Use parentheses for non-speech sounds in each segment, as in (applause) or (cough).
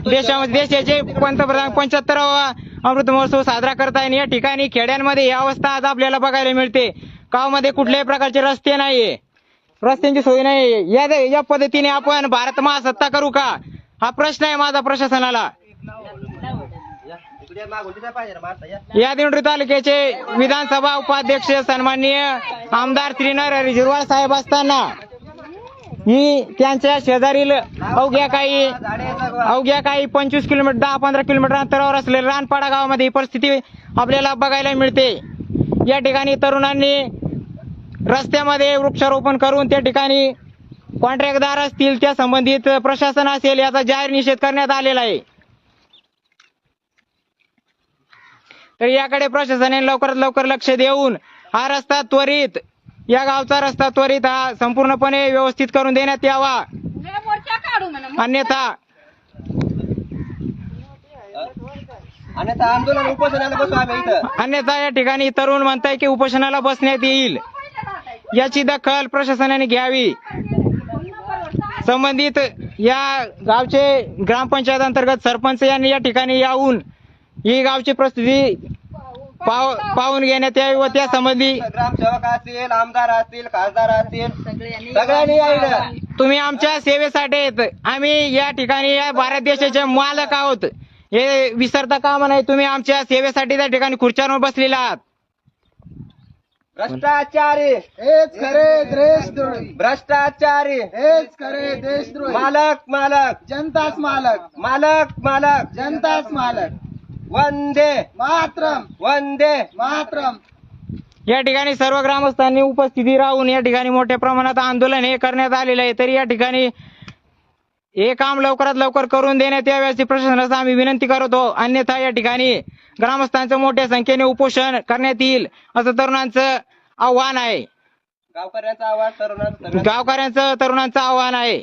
देशामध्ये देशाचे पंतप्रधान पंच्याहत्तरावा अमृत महोत्सव साजरा करत या ठिकाणी खेड्यांमध्ये ही अवस्था आज आपल्याला बघायला मिळते. गावामध्ये कुठल्याही प्रकारचे रस्ते नाहीये. रस्त्यांची सोय नाही या या पद्धतीने आपण भारत महासत्ता करू का? हा प्रश्न आहे माझा प्रशासनाला. या दिंडोरी तालुक्याचे विधानसभा उपाध्यक्ष सन्माननीय आमदार श्रीनर रिजवाळ साहेब असताना ही त्यांच्या शेजारील अवघ्या काही अवघ्या काही पंचवीस किलोमीटर दहा पंधरा किलोमीटर अंतरावर असलेल्या रानपाडा गावामध्ये ही परिस्थिती आपल्याला बघायला मिळते. या ठिकाणी तरुणांनी रस्त्यामध्ये वृक्षारोपण करून त्या ठिकाणी कॉन्ट्रॅक्टदार असतील त्या संबंधित प्रशासन असेल याचा जाहीर निषेध करण्यात आलेला आहे. तर याकडे प्रशासनाने लवकरात लवकर लक्ष देऊन हा रस्ता त्वरित या गावचा रस्ता त्वरित हा संपूर्णपणे व्यवस्थित करून देण्यात यावा. मोर्चा काढू म्हणा. अन्यथा अन्यथा आंदोलन उपोषणाला बसू आम्ही इथं. अन्यथा या ठिकाणी तरुण म्हणताय की उपोषणाला बसण्यात येईल. याची दखल प्रशासनाने घ्यावी. संबंधित या गावचे ग्रामपंचायत अंतर्गत सरपंच यांनी या ठिकाणी येऊन ही गावची परिस्थिती पाव- पाहून घेण्यात यावी व त्या संबंधी ग्रामसेवक असतील आमदार असतील खासदार असतील सगळ्यांनी तुम्ही आमच्या सेवेसाठी आहेत आम्ही या ठिकाणी या भारत देशाचे मालक आहोत. हे विसरता कामा नाही तुम्ही आमच्या सेवेसाठी त्या ठिकाणी खुर्च्यांवर बसलेला आहात. भ्रष्टाचारी. हेच खरे देशद्रोही. भ्रष्टाचारी. हेच खरे देशद्रोही. मालक मालक. जनताच मालक. मालक मालक. जनताच मालक. वंदे मात्रम. वंदे. मात्रम. या ठिकाणी सर्व ग्रामस्थांनी उपस्थिती राहून या ठिकाणी मोठ्या प्रमाणात आंदोलन हे करण्यात आलेलं आहे. तरी या ठिकाणी हे काम लवकरात लवकर करून देण्यात यावे अशी प्रशासनास आम्ही विनंती करतो. अन्यथा या ठिकाणी ग्रामस्थांचं मोठ्या संख्येने उपोषण करण्यात येईल असं तरुणांचं आव्हान आहे. गावकऱ्यांचा आवाज तरुणांचा गावकऱ्यांचं तरुणांचं आव्हान आहे.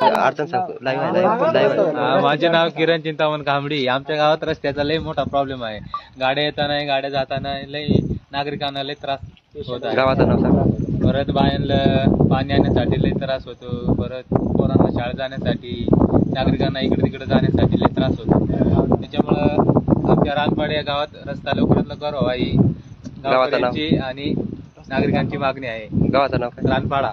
अडचण सांगतो लाईव्ह हा, माझे नाव (laughs) किरण चिंतामण कांबडी. आमच्या गावात रस्त्याचा लय मोठा प्रॉब्लेम आहे. गाड्या येताना गाड्या जाताना लय नागरिकांना लय त्रास होत आहे. गावाचं नाव सांगा. परत बायांना पाणी आणण्यासाठी लय त्रास होतो. परत पोरांना शाळेत जाण्यासाठी नागरिकांना इकडे तिकडे जाण्यासाठी लय त्रास होतो. त्याच्यामुळं आमच्या रानपाड या गावात रस्ता लवकरात लवकर व्हावा ही? गावकऱ्यांची आणि नागरिकांची मागणी आहे. गावाचं नाव रानपाडा.